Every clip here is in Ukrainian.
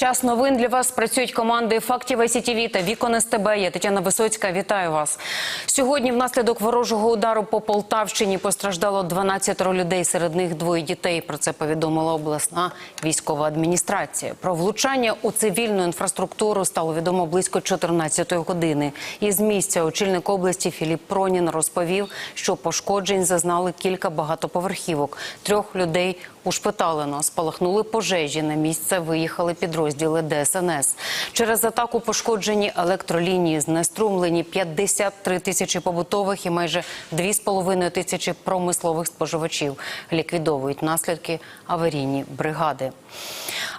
Час новин для вас працюють команди фактів СІТІВІ та Вікон СТБ. Я Тетяна Висоцька. Вітаю вас. Сьогодні внаслідок ворожого удару по Полтавщині постраждало 12 людей. Серед них двоє дітей. Про це повідомила обласна військова адміністрація. Про влучання у цивільну інфраструктуру стало відомо близько 14-ї години. Із місця очільник області Філіп Пронін розповів, що пошкоджень зазнали кілька багатоповерхівок. Трьох людей ушпиталено. Спалахнули пожежі. На місце виїхали підрозділи ДСНС. Через атаку пошкоджені електролінії, знеструмлені 53 тисячі побутових і майже 2,5 тисячі промислових споживачів. Ліквідовують наслідки аварійні бригади.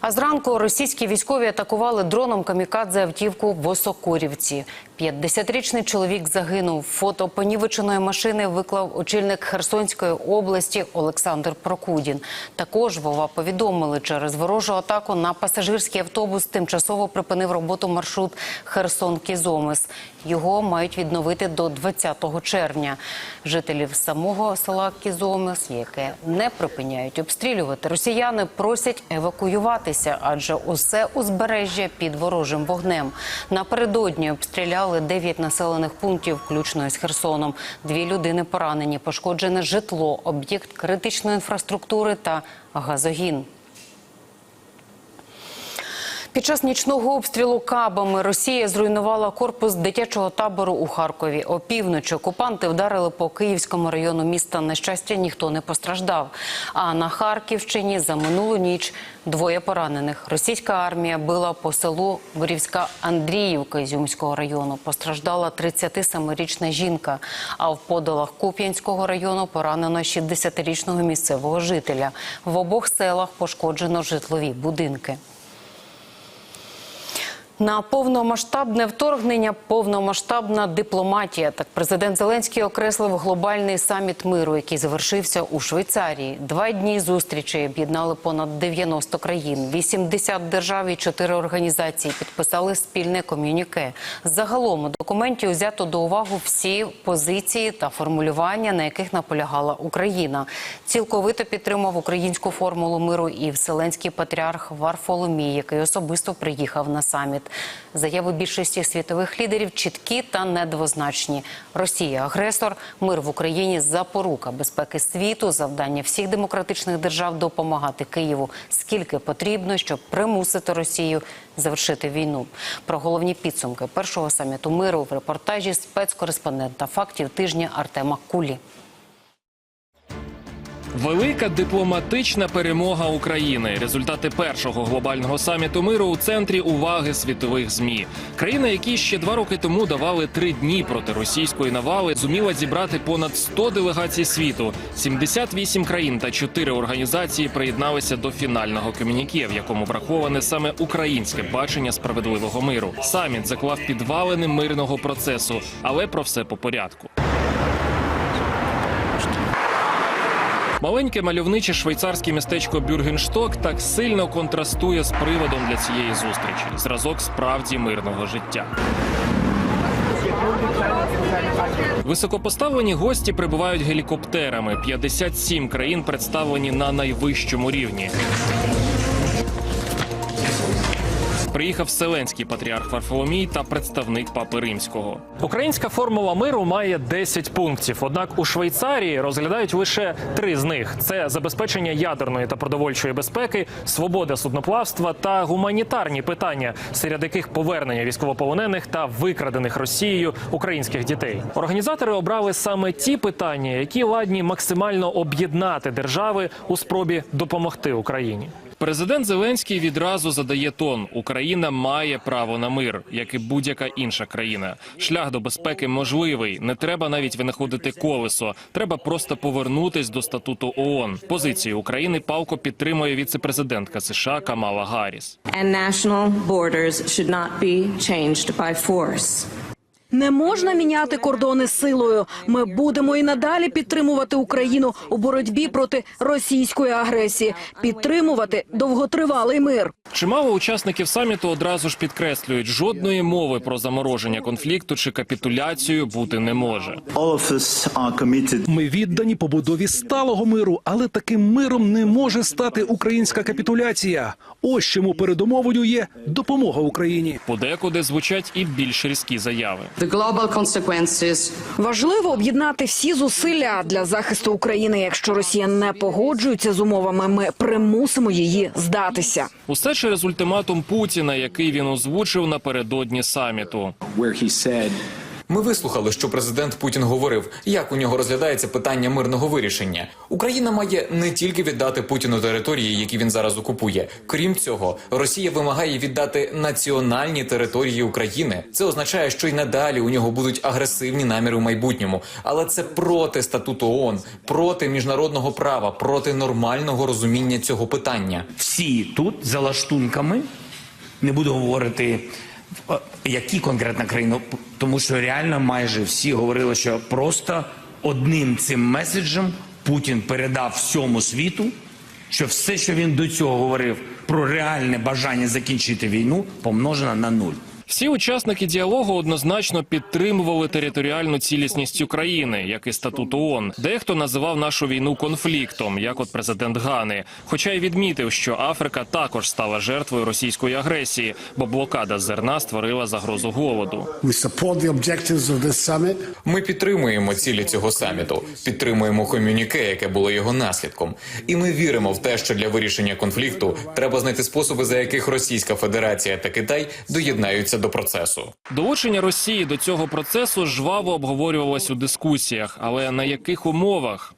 А зранку російські військові атакували дроном камікадзе автівку в Осокорівці. 50-річний чоловік загинув. Фото понівеченої машини виклав очільник Херсонської області Олександр Прокудін. Також Вова повідомили, через ворожу атаку на пасажирський автобус тимчасово припинив роботу маршрут Херсон-Кізомис. Його мають відновити до 20 червня. Жителів самого села Кізомис, яке не припиняють обстрілювати, росіяни просять евакуюватися, адже усе узбережжя під ворожим вогнем. Напередодні обстріляли 9 населених пунктів, включно з Херсоном. Дві людини поранені, пошкоджене житло, об'єкт критичної інфраструктури та газогін. Під час нічного обстрілу кабами Росія зруйнувала корпус дитячого табору у Харкові. Опівночі окупанти вдарили по Київському району міста. На щастя, ніхто не постраждав. А на Харківщині за минулу ніч двоє поранених. Російська армія била по селу Борівська Андріївка Ізюмського району. Постраждала 37-річна жінка. А в подолах Куп'янського району поранено 60-річного місцевого жителя. В обох селах пошкоджено житлові будинки. На повномасштабне вторгнення повномасштабна дипломатія. Так президент Зеленський окреслив глобальний саміт миру, який завершився у Швейцарії. Два дні зустрічі об'єднали понад 90 країн, 80 держав і 4 організації підписали спільне ком'юніке. Загалом у документі взято до уваги всі позиції та формулювання, на яких наполягала Україна. Цілковито підтримав українську формулу миру і вселенський патріарх Варфоломій, який особисто приїхав на саміт. Заяви більшості світових лідерів чіткі та недвозначні. Росія агресор, мир в Україні запорука безпеки світу, завдання всіх демократичних держав допомагати Києву скільки потрібно, щоб примусити Росію завершити війну. Про головні підсумки першого саміту миру в репортажі спецкореспондента фактів тижня Артема Кулі. Велика дипломатична перемога України. Результати першого глобального саміту миру у центрі уваги світових змі. Країна, які ще два роки тому давали три дні проти російської навали, зуміла зібрати понад 100 делегацій світу. 78 країн та 4 організації приєдналися до фінального комюніке, в якому враховане саме українське бачення справедливого миру. Саміт заклав підвалини мирного процесу, але про все по порядку. Маленьке мальовниче швейцарське містечко Бюргеншток так сильно контрастує з приводом для цієї зустрічі зразок справді мирного життя. Високопоставлені гості прибувають гелікоптерами. 57 країн представлені на найвищому рівні. Приїхав Вселенський патріарх Варфоломій та представник Папи Римського. Українська формула миру має 10 пунктів. Однак у Швейцарії розглядають лише три з них: це забезпечення ядерної та продовольчої безпеки, свобода судноплавства та гуманітарні питання, серед яких повернення військовополонених та викрадених Росією українських дітей. Організатори обрали саме ті питання, які ладні максимально об'єднати держави у спробі допомогти Україні. Президент Зеленський відразу задає тон: Україна має право на мир, як і будь-яка інша країна. Шлях до безпеки можливий. Не треба навіть винаходити колесо. Треба просто повернутись до статуту ООН. Позицію України палко підтримує віцепрезидентка США Камала Гарріс. and national borders should not be changed by force. Не можна міняти кордони силою. Ми будемо і надалі підтримувати Україну у боротьбі проти російської агресії, підтримувати довготривалий мир. Чимало учасників саміту одразу ж підкреслюють, жодної мови про замороження конфлікту чи капітуляцію бути не може. Ми віддані побудові сталого миру, але таким миром не може стати українська капітуляція. Ось чому передумовою є допомога Україні. Подекуди звучать і більш різкі заяви. The Важливо об'єднати всі зусилля для захисту України. Якщо Росія не погоджується з умовами, ми примусимо її здатися. Усе через ультиматум Путіна, який він озвучив напередодні саміту. Ми вислухали, що президент Путін говорив, як у нього розглядається питання мирного вирішення. Україна має не тільки віддати Путіну території, які він зараз окупує. Крім цього, Росія вимагає віддати національні території України. Це означає, що й надалі у нього будуть агресивні наміри в майбутньому. Але це проти статуту ООН, проти міжнародного права, проти нормального розуміння цього питання. всі тут за лаштунками. Не буду говорити, е, які конкретна країна, тому що реально майже всі говорили, що просто одним цим меседжем Путін передав всьому світу, що все, що він до цього говорив про реальне бажання закінчити війну, помножено на нуль. Всі учасники діалогу однозначно підтримували територіальну цілісність України, як і статут ООН. Дехто називав нашу війну конфліктом, як от президент Гани. Хоча й відмітив, що Африка також стала жертвою російської агресії, бо блокада зерна створила загрозу голоду. Ми підтримуємо цілі цього саміту, підтримуємо комюніке, яке було його наслідком. І ми віримо в те, що для вирішення конфлікту треба знайти способи, за яких Російська Федерація та Китай доєднаються до процесу. Долучення Росії до цього процесу жваво обговорювалось у дискусіях, але на яких умовах?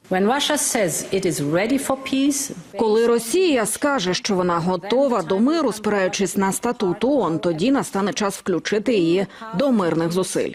Коли Росія скаже, що вона готова до миру, спираючись на статут ООН, тоді настане час включити її до мирних зусиль.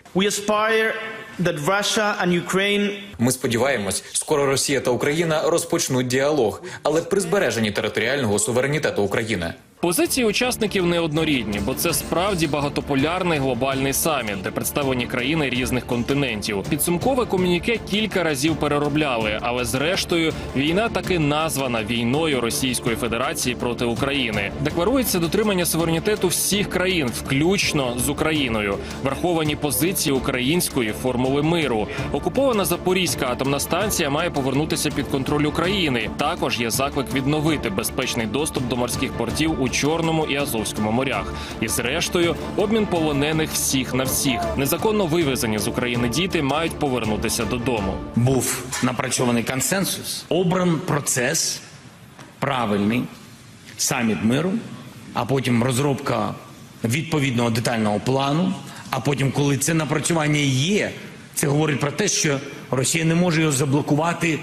Ми сподіваємось, скоро Росія та Україна розпочнуть діалог, але при збереженні територіального суверенітету України. Позиції учасників неоднорідні, бо це справді багатополярний глобальний саміт, де представлені країни різних континентів. Підсумкове комюніке кілька разів переробляли, але зрештою війна таки названа війною Російської Федерації проти України. Декларується дотримання суверенітету всіх країн, включно з Україною. Враховані позиції української формули миру. Окупована Запорізька атомна станція має повернутися під контроль України. Також є заклик відновити безпечний доступ до морських портів у Чорному і Азовському морях. І зрештою, обмін полонених всіх на всіх. Незаконно вивезені з України діти мають повернутися додому. був напрацьований консенсус, обран процес правильний, саміт миру, а потім розробка відповідного детального плану. А потім, коли це напрацювання є, це говорить про те, що Росія не може його заблокувати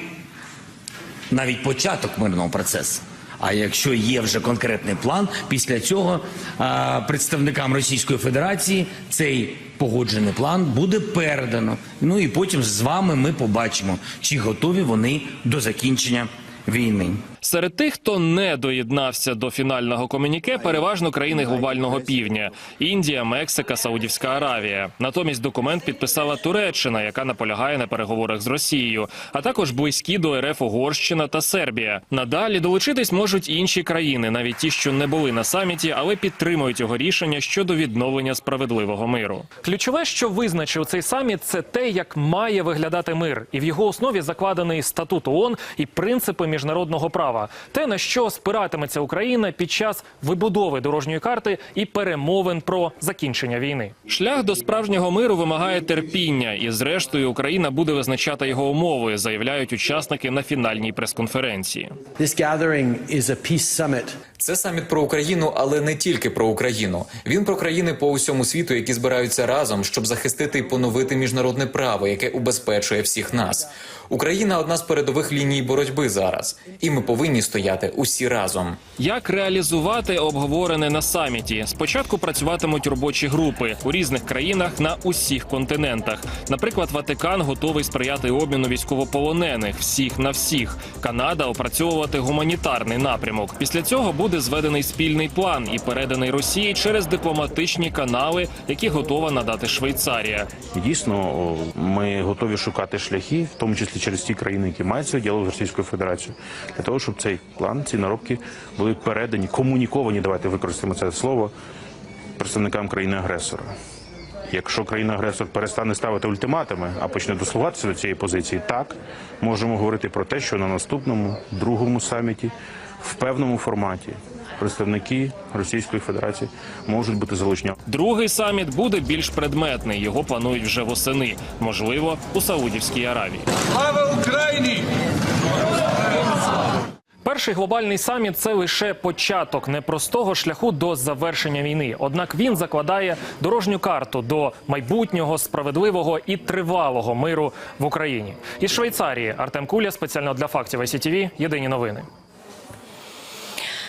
навіть початок мирного процесу. А якщо є вже конкретний план, після цього представникам Російської Федерації цей погоджений план буде передано. Ну і потім з вами ми побачимо, чи готові вони до закінчення війни. Серед тих, хто не доєднався до фінального комюніке, переважно країни глобального півдня: Індія, Мексика, Саудівська Аравія. Натомість документ підписала Туреччина, яка наполягає на переговорах з Росією, а також близькі до РФ Угорщина та Сербія. Надалі долучитись можуть інші країни, навіть ті, що не були на саміті, але підтримують його рішення щодо відновлення справедливого миру. Ключове, що визначив цей саміт, це те, як має виглядати мир, і в його основі закладений статут ООН і принципи міжнародного права. Те на що спиратиметься Україна під час вибудови дорожньої карти і перемовин про закінчення війни. Шлях до справжнього миру вимагає терпіння, і зрештою Україна буде визначати його умови, заявляють учасники на фінальній прес-конференції. Це саміт про Україну, але не тільки про Україну. Він про країни по усьому світу, які збираються разом, щоб захистити і поновити міжнародне право, яке убезпечує всіх нас. Україна одна з передових ліній боротьби зараз, і ми повинні повинні стояти усі разом. Як реалізувати обговорене на саміті? Спочатку працюватимуть робочі групи у різних країнах на усіх континентах. Наприклад, Ватикан готовий сприяти обміну військовополонених всіх на всіх. Канада опрацьовувати гуманітарний напрямок. Після цього буде зведений спільний план і переданий Росії через дипломатичні канали, які готова надати Швейцарія. Дійсно, ми готові шукати шляхи, в тому числі через ті країни, які мають свій діалог з Російською Федерацією, для того, щоб цей план, ці наробки були передані, комуніковані. Давайте використаємо це слово представникам країни-агресора. Якщо країна-агресор перестане ставити ультиматуми, а почне дослугатися до цієї позиції, так можемо говорити про те, що на наступному другому саміті в певному форматі представники Російської Федерації можуть бути залучені. Другий саміт буде більш предметний. Його планують вже восени, можливо, у Саудівській Аравії. Перший глобальний саміт це лише початок непростого шляху до завершення війни. Однак він закладає дорожню карту до майбутнього справедливого і тривалого миру в Україні. Із Швейцарії Артем Куля спеціально для фактів ICTV. Єдині новини.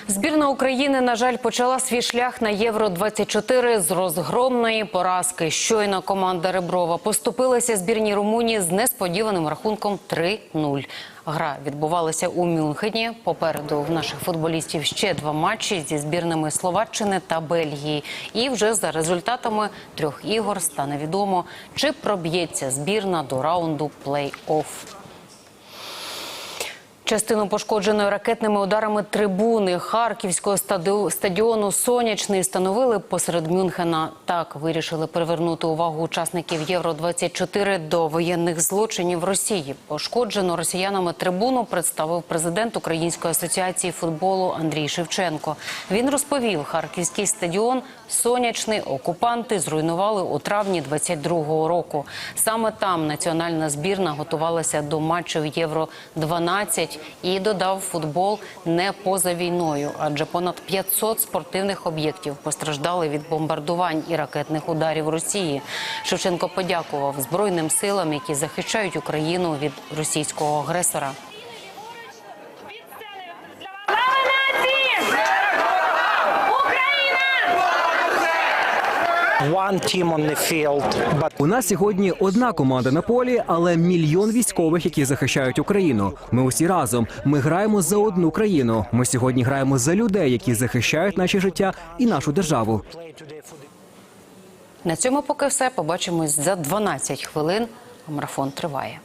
Збірна України, на жаль, почала свій шлях на Євро 24 з розгромної поразки. Щойно команда Реброва поступилася збірній Румунії з несподіваним рахунком 3-0. Гра відбувалася у Мюнхені. Попереду в наших футболістів ще два матчі зі збірними Словаччини та Бельгії. І вже за результатами трьох ігор стане відомо, чи проб'ється збірна до раунду плей-офф. Частину пошкодженої ракетними ударами трибуни Харківського стадіону Сонячний встановили посеред Мюнхена. Так вирішили привернути увагу учасників Євро 24 до воєнних злочинів Росії. Пошкоджену росіянами трибуну представив президент Української асоціації футболу Андрій Шевченко. Він розповів, харківський стадіон Сонячний окупанти зруйнували у травні 22-го року. Саме там національна збірна готувалася до матчів Євро 12 і додав футбол не поза війною, адже понад 500 спортивних об'єктів постраждали від бомбардувань і ракетних ударів Росії. Шевченко подякував збройним силам, які захищають Україну від російського агресора. У нас сьогодні одна команда на полі, але мільйон військових, які захищають Україну. Ми усі разом. Ми граємо за одну країну. Ми сьогодні граємо за людей, які захищають наше життя і нашу державу. На цьому поки все. Побачимось за 12 хвилин. Марафон триває.